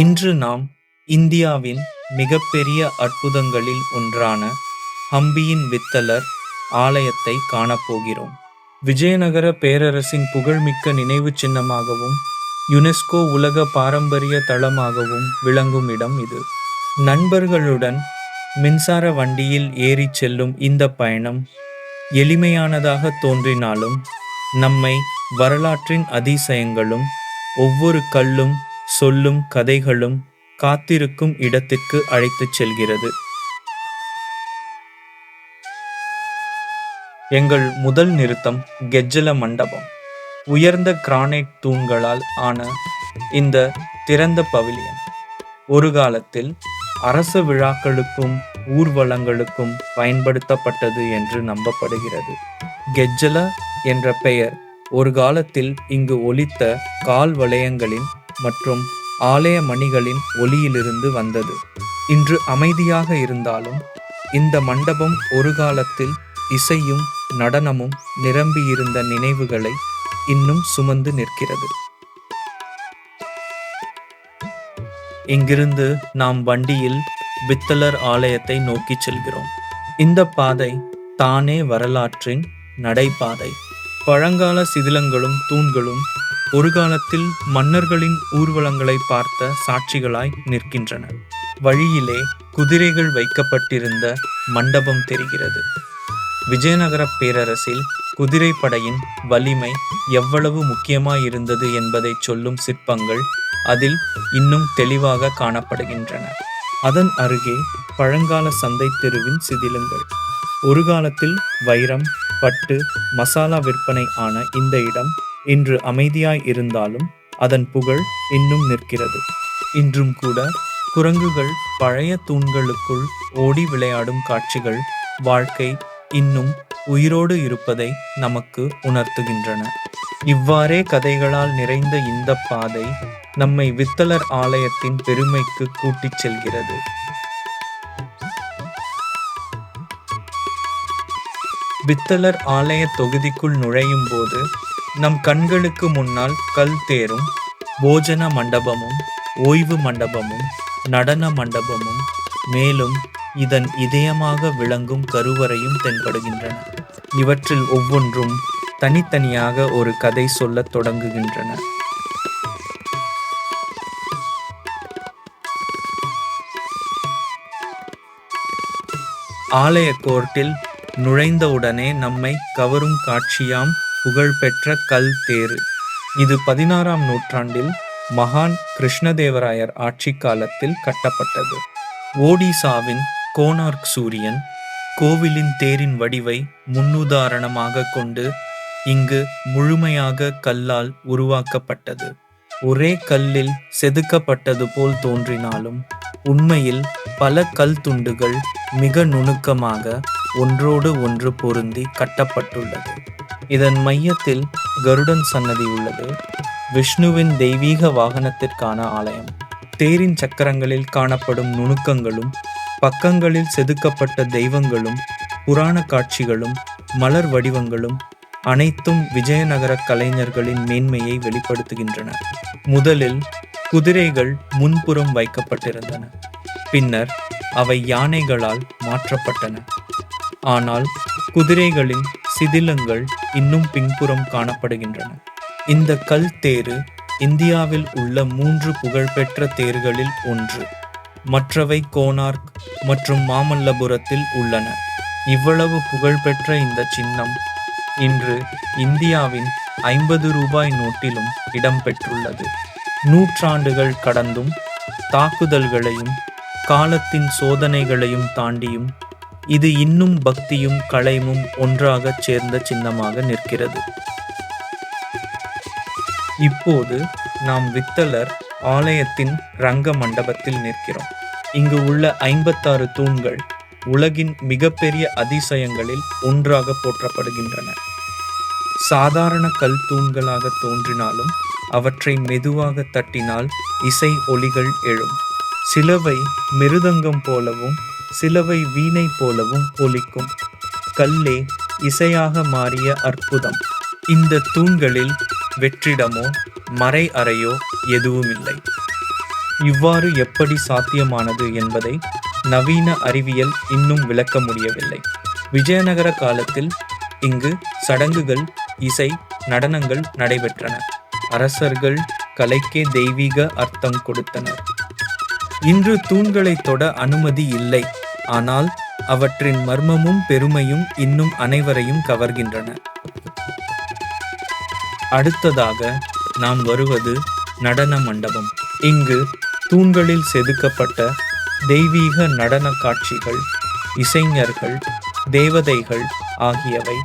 இன்று நாம் இந்தியாவின் மிகப்பெரிய அற்புதங்களில் ஒன்றான ஹம்பியின் வித்தலர் ஆலயத்தை காணப்போகிறோம். விஜயநகர பேரரசின் புகழ்மிக்க நினைவுச் சின்னமாகவும் யுனெஸ்கோ உலக பாரம்பரிய தளமாகவும் விளங்கும் இடம் இது. நண்பர்களுடன் மின்சார வண்டியில் ஏறிச் செல்லும் இந்த பயணம் எளிமையானதாக தோன்றினாலும் நம்மை வரலாற்றின் அதிசயங்களும் ஒவ்வொரு கல்லும் சொல்லும் கதைகளும் காத்திருக்கும் இடத்திற்கு அழைத்துச் செல்கிறது. எங்கள் முதல் நிறுத்தம் கெஜ்ஜல மண்டபம். உயர்ந்த கிரானைட் தூண்களால் ஆன இந்த திறந்த பவிலியன். ஒரு காலத்தில் அரச விழாக்களுக்கும் ஊர்வலங்களுக்கும் பயன்படுத்தப்பட்டது என்று நம்பப்படுகிறது. கெஜ்ஜல என்ற பெயர் ஒரு காலத்தில் இங்கு ஒலித்த கால் வளையங்களின் மற்றும் ஆலய மணிகளின் ஒலியிலிருந்து வந்தது. இன்று அமைதியாக இருந்தாலும் இந்த மண்டபம் ஒரு காலத்தில் இசையும் நடனமும் நிரம்பியிருந்த நினைவுகளை இன்னும் சுமந்து நிற்கிறது. இங்கிருந்து நாம் வண்டியில் பித்தலர் ஆலயத்தை நோக்கி செல்கிறோம். இந்த பாதை தானே வரலாற்றின் நடைபாதை. பழங்கால சிதிலங்களும் தூண்களும் ஒரு காலத்தில் மன்னர்களின் ஊர்வலங்களை பார்த்த சாட்சிகளாய் நிற்கின்றன. வழியிலே குதிரைகள் வைக்கப்பட்டிருந்த மண்டபம் தெரிகிறது. விஜயநகர பேரரசில் குதிரைப்படையின் வலிமை எவ்வளவு முக்கியமாயிருந்தது என்பதை சொல்லும் சிற்பங்கள் அதில் இன்னும் தெளிவாக காணப்படுகின்றன. அதன் அருகே பழங்கால சந்தை தெருவின் சிதிலங்கள். ஒரு காலத்தில் வைரம் பட்டு மசாலா விற்பனை ஆன இந்த இடம் இன்று அமைதியாய் இருந்தாலும் அதன் புகழ் இன்னும் நிற்கிறது. இன்றும் கூட குரங்குகள் பழைய தூண்களுக்குள் ஓடி விளையாடும் காட்சிகள் வாழ்க்கை இன்னும் உயிரோடு இருப்பதை நமக்கு உணர்த்துகின்றன. இவ்வாறே கதைகளால் நிறைந்த இந்த பாதை நம்மை வித்தலர் ஆலயத்தின் பெருமைக்கு கூட்டிச் செல்கிறது. வித்தலர் ஆலய தொகுதிக்குள் நுழையும் போது நம் கண்களுக்கு முன்னால் கல் தேரும் போஜன மண்டபமும் ஓய்வு மண்டபமும் நடன மண்டபமும் மேலும் இதன் இதயமாக விளங்கும் கருவறையும் தென்படுகின்றன. இவற்றில் ஒவ்வொன்றும் தனித்தனியாக ஒரு கதை சொல்லத் தொடங்குகின்றன. ஆலய கோர்ட்டில் நுழைந்தவுடனே நம்மை கவரும் காட்சியாம் புகழ்பெற்ற கல் தேரு இது பதினாறாம் நூற்றாண்டில் மகான் கிருஷ்ணதேவராயர் ஆட்சி காலத்தில் கட்டப்பட்டது. ஓடிசாவின் கோனார்க் சூரியன் கோவிலின் தேரின் வடிவை முன்னுதாரணமாக கொண்டு இங்கு முழுமையாக கல்லால் உருவாக்கப்பட்டது. ஒரே கல்லில் செதுக்கப்பட்டது போல் தோன்றினாலும் உண்மையில் பல கல் துண்டுகள் மிக நுணுக்கமாக ஒன்றோடு ஒன்று பொருந்தி கட்டப்பட்டுள்ளது. இதன் மையத்தில் கருடன் சன்னதி உள்ளது. விஷ்ணுவின் தெய்வீக வாகனத்திற்கான ஆலயம். தேரின் சக்கரங்களில் காணப்படும் நுணுக்கங்களும் பக்கங்களில் செதுக்கப்பட்ட தெய்வங்களும் புராண காட்சிகளும் மலர் வடிவங்களும் அனைத்தும் விஜயநகர கலைஞர்களின் மேன்மையை வெளிப்படுத்துகின்றன. முதலில் குதிரைகள் முன்புறம் வைக்கப்பட்டிருந்தன. பின்னர் அவை யானைகளால் மாற்றப்பட்டன. ஆனால் குதிரைகளின் சிதிலங்கள் இன்னும் பின்புறம் காணப்படுகின்றன. இந்த கல் தேரு இந்தியாவில் உள்ள மூன்று புகழ்பெற்ற தேர்களில் ஒன்று. மற்றவை கோனார்க் மற்றும் மாமல்லபுரத்தில் உள்ளன. இவ்வளவு புகழ்பெற்ற இந்த சின்னம் இன்று இந்தியாவின் ஐம்பது ரூபாய் நோட்டிலும் இடம்பெற்றுள்ளது. நூற்றாண்டுகள் கடந்தும் தாக்குதல்களையும் காலத்தின் சோதனைகளையும் தாண்டியும் இது இன்னும் பக்தியும் கலையும் ஒன்றாக சேர்ந்த சின்னமாக நிற்கிறது. இப்போது நாம் வித்தலர் ஆலயத்தின் ரங்க மண்டபத்தில் நிற்கிறோம். இங்கு உள்ள ஐம்பத்தாறு தூண்கள் உலகின் மிகப்பெரிய அதிசயங்களில் ஒன்றாக போற்றப்படுகின்றன. சாதாரண கல் தூண்களாக தோன்றினாலும் அவற்றை மெதுவாக தட்டினால் இசை ஒலிகள் எழும். சிலவை மிருதங்கம் போலவும் சிலவை வீணை போலவும் ஒலிக்கும். கல்லே இசையாக மாறிய அற்புதம். இந்த தூண்களில் வெற்றிடமோ மறை அறையோ எதுவுமில்லை. இவ்வாறு எப்படி சாத்தியமானது என்பதை நவீன அறிவியல் இன்னும் விளக்க முடியவில்லை. விஜயநகர காலத்தில் இங்கு சடங்குகள் இசை நடனங்கள் நடைபெற்றன. அரசர்கள் கலைக்கே தெய்வீக அர்த்தம் கொடுத்தனர். இன்று தூண்களை தொட அனுமதி இல்லை. ஆனால் அவற்றின் மர்மமும் பெருமையும் இன்னும் அனைவரையும் கவர்கின்றன. அடுத்ததாக நாம் வருவது நடன மண்டபம். இங்கு தூண்களில் செதுக்கப்பட்ட தெய்வீக நடன காட்சிகள் இசைஞர்கள் தேவதைகள் ஆகியவை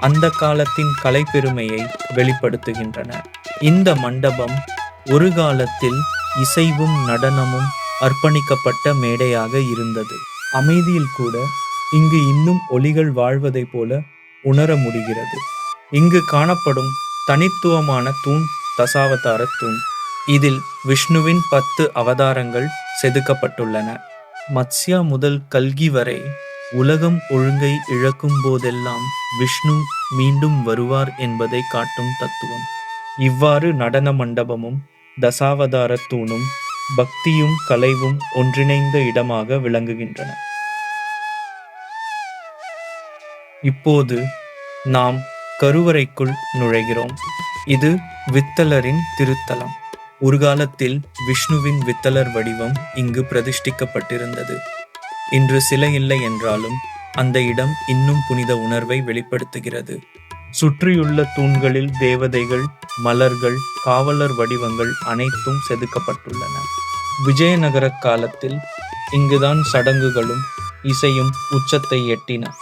அந்த காலத்தின் கலைப்பெருமையை வெளிப்படுத்துகின்றன. இந்த மண்டபம் ஒரு காலத்தில் இசைவும் நடனமும் அர்ப்பணிக்கப்பட்ட மேடையாக இருந்தது. அமைதியில் கூட இங்கு இன்னும் ஒளிகள் வாழ்வதைப் போல உணர முடிகிறது. இங்கு காணப்படும் தனித்துவமான தூண் தசாவதார தூண். இதில் விஷ்ணுவின் பத்து அவதாரங்கள் செதுக்கப்பட்டுள்ளன. மத்ஸ்யா முதல் கல்கி வரை உலகம் ஒழுங்கை இழக்கும் போதெல்லாம் விஷ்ணு மீண்டும் வருவார் என்பதை காட்டும் தத்துவம். இவ்வாறு நடன மண்டபமும் தசாவதார தூணும் பக்தியும் கலைவும் ஒன்றிணைந்த இடமாக விளங்குகின்றன. இப்போது நாம் கருவறைக்குள் நுழைகிறோம். இது வித்தலரின் திருத்தலம். ஒரு காலத்தில் விஷ்ணுவின் வித்தலர் வடிவம் இங்கு பிரதிஷ்டிக்கப்பட்டிருந்தது. இன்று சிலை இல்லை என்றாலும் அந்த இடம் இன்னும் புனித உணர்வை வெளிப்படுத்துகிறது. சுற்றியுள்ள தூண்களில் தேவதைகள் மலர்கள் காவலர் வடிவங்கள் அனைத்தும் செதுக்கப்பட்டுள்ளன. விஜயநகர காலத்தில் இங்குதான் சடங்குகளும் இசையும் உச்சத்தை எட்டின.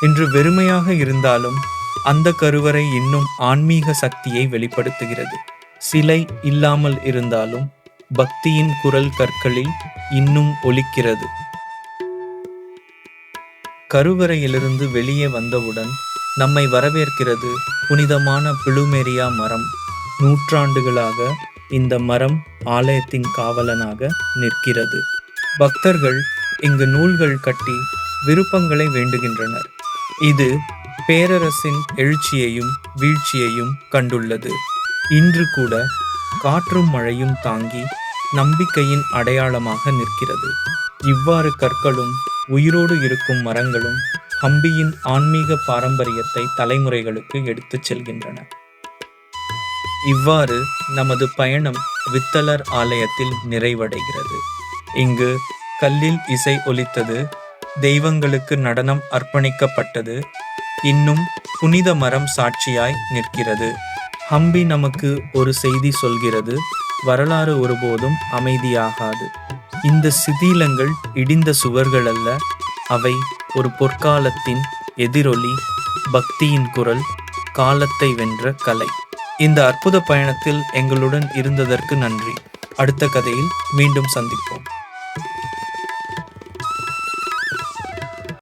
இன்று வெறுமையாக இருந்தாலும் அந்த கருவறை இன்னும் ஆன்மீக சக்தியை வெளிப்படுத்துகிறது. சிலை இல்லாமல் இருந்தாலும் பக்தியின் குரல் கற்களில் இன்னும் ஒலிக்கிறது. கருவறையிலிருந்து வெளியே வந்தவுடன் நம்மை வரவேற்கிறது புனிதமான பிளுமேரியா மரம். நூற்றாண்டுகளாக இந்த மரம் ஆலயத்தின் காவலனாக நிற்கிறது. பக்தர்கள் இங்கு நூல்கள் கட்டி விருப்பங்களை வேண்டுகின்றனர். இது பேரரசின் எழுச்சியையும் வீழ்ச்சியையும் கண்டுள்ளது. இன்று கூட காற்றும் மழையும் தாங்கி நம்பிக்கையின் அடையாளமாக நிற்கிறது. இவ்வாறு கற்களும் உயிரோடு இருக்கும் மரங்களும் ஹம்பியின் ஆன்மீக பாரம்பரியத்தை தலைமுறைகளுக்கு எடுத்துச் செல்கின்றன. இவ்வாறு நமது பயணம் வித்தலர் ஆலயத்தில் நிறைவடைகிறது. இங்கு கல்லில் இசை ஒலித்தது தெய்வங்களுக்கு நடனம் அர்ப்பணிக்கப்பட்டது இன்னும் புனித மரம் சாட்சியாய் நிற்கிறது. ஹம்பி நமக்கு ஒரு செய்தி சொல்கிறது வரலாறு ஒருபோதும் அமைதியாகாது. இந்த சிதிலங்கள் இடிந்த சுவர்கள் அல்ல அவை ஒரு பொற்காலத்தின் எதிரொலி பக்தியின் குரல் காலத்தை வென்ற கலை. இந்த அற்புத பயணத்தில் எங்களுடன் இருந்ததற்கு நன்றி. அடுத்த கதையில் மீண்டும் சந்திப்போம்.